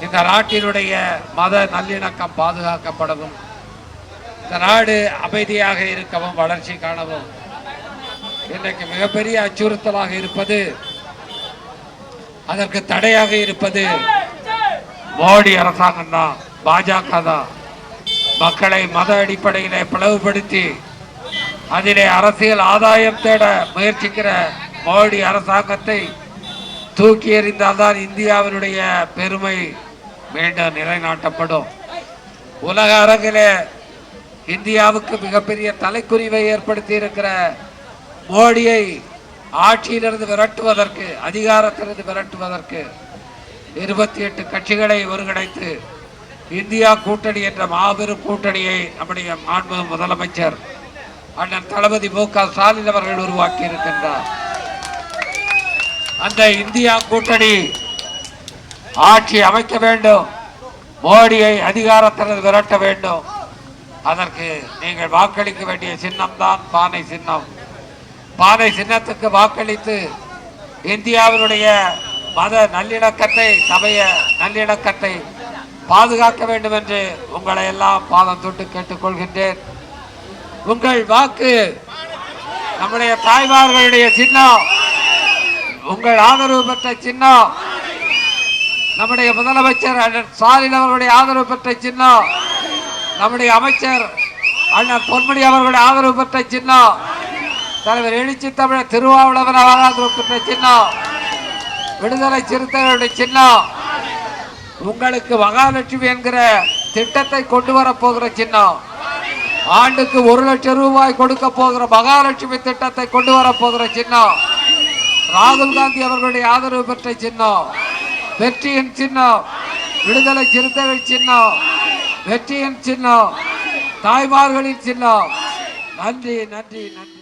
இந்த நாட்டினுடைய மத நல்லிணக்கம் பாதுகாக்கப்படவும் இந்த நாடு அமைதியாக இருக்கவும் வளர்ச்சி காணவும் இன்றைக்கு மிகப்பெரிய அச்சுறுத்தலாக இருப்பது அதற்கு தடையாக இருப்பது மோடி அரசாங்கம் தான் பாஜக தான். மக்களை மத அடிப்படையிலே பிளவுபடுத்தி அதிலே அரசியல் ஆதாயம் தேட முயற்சிக்கிற மோடி அரசாங்கத்தை தூக்கி எறிந்தால்தான் இந்தியாவினுடைய பெருமை மீண்டும் நிலைநாட்டப்படும். உலக அரங்கிலே இந்தியாவுக்கு மிகப்பெரிய தலைக்குறிவை ஏற்படுத்தி இருக்கிற மோடியை ஆட்சியிலிருந்து விரட்டுவதற்கு அதிகாரத்திலிருந்து விரட்டுவதற்கு இருபத்தி எட்டு கட்சிகளை ஒருங்கிணைத்து இந்தியா கூட்டணி என்ற மாபெரும் கூட்டணியை நம்முடைய மாண்பு முதலமைச்சர் அண்ணன் தளபதி மு க ஸ்டாலின் அவர்கள் உருவாக்கி இருக்கின்றார் அந்த இந்தியா கூட்டணி ஆட்சி அமைக்க வேண்டும். மோடியை அதிகாரத்திலிருந்து விரட்ட வேண்டும். அதற்கு நீங்கள் வாக்களிக்க வேண்டிய சின்னம்தான் பானை சின்னம். பானை சின்னத்துக்கு வாக்களித்து இந்தியாவினுடைய மத நல்லிணக்கத்தை சமய நல்லிணக்கத்தை பாதுகாக்க வேண்டும் என்று உங்களை எல்லாம் பாதம் தொட்டு கேட்டுக்கொள்கின்றேன். உங்கள் வாக்கு நம்முடைய தாய்மார்களுடைய சின்னம். உங்கள் ஆதரவு பெற்ற சின்னம். நம்முடைய முதலமைச்சர் அண்ணன் ஸ்டாலின் அவர்களுடைய ஆதரவு பெற்ற சின்னம். நம்முடைய அமைச்சர் அண்ணன் பொன்முடி அவர்களுடைய ஆதரவு பெற்ற சின்னம். தலைவர் எழுச்சி தமிழர் திருவாவளவன் ஆதரவு பெற்ற சின்னம். விடுதலை சிறுத்தைகளுடைய சின்னம். உங்களுக்கு மகாலட்சுமி என்கிற திட்டத்தை கொண்டு வர போகிற சின்னம். ஆண்டுக்கு ஒரு லட்சம் ரூபாய் கொடுக்க போகிற மகாலட்சுமி திட்டத்தை கொண்டு வர போகிற சின்னம். ராகுல் காந்தி அவர்களுடைய ஆதரவு பெற்ற சின்னம். வெற்றியின் சின்னம் விடுதலை சிறுத்தைகள் சின்னம் வெற்றியின் சின்னம் தாய்மார்களின் சின்னம். நன்றி நன்றி நன்றி.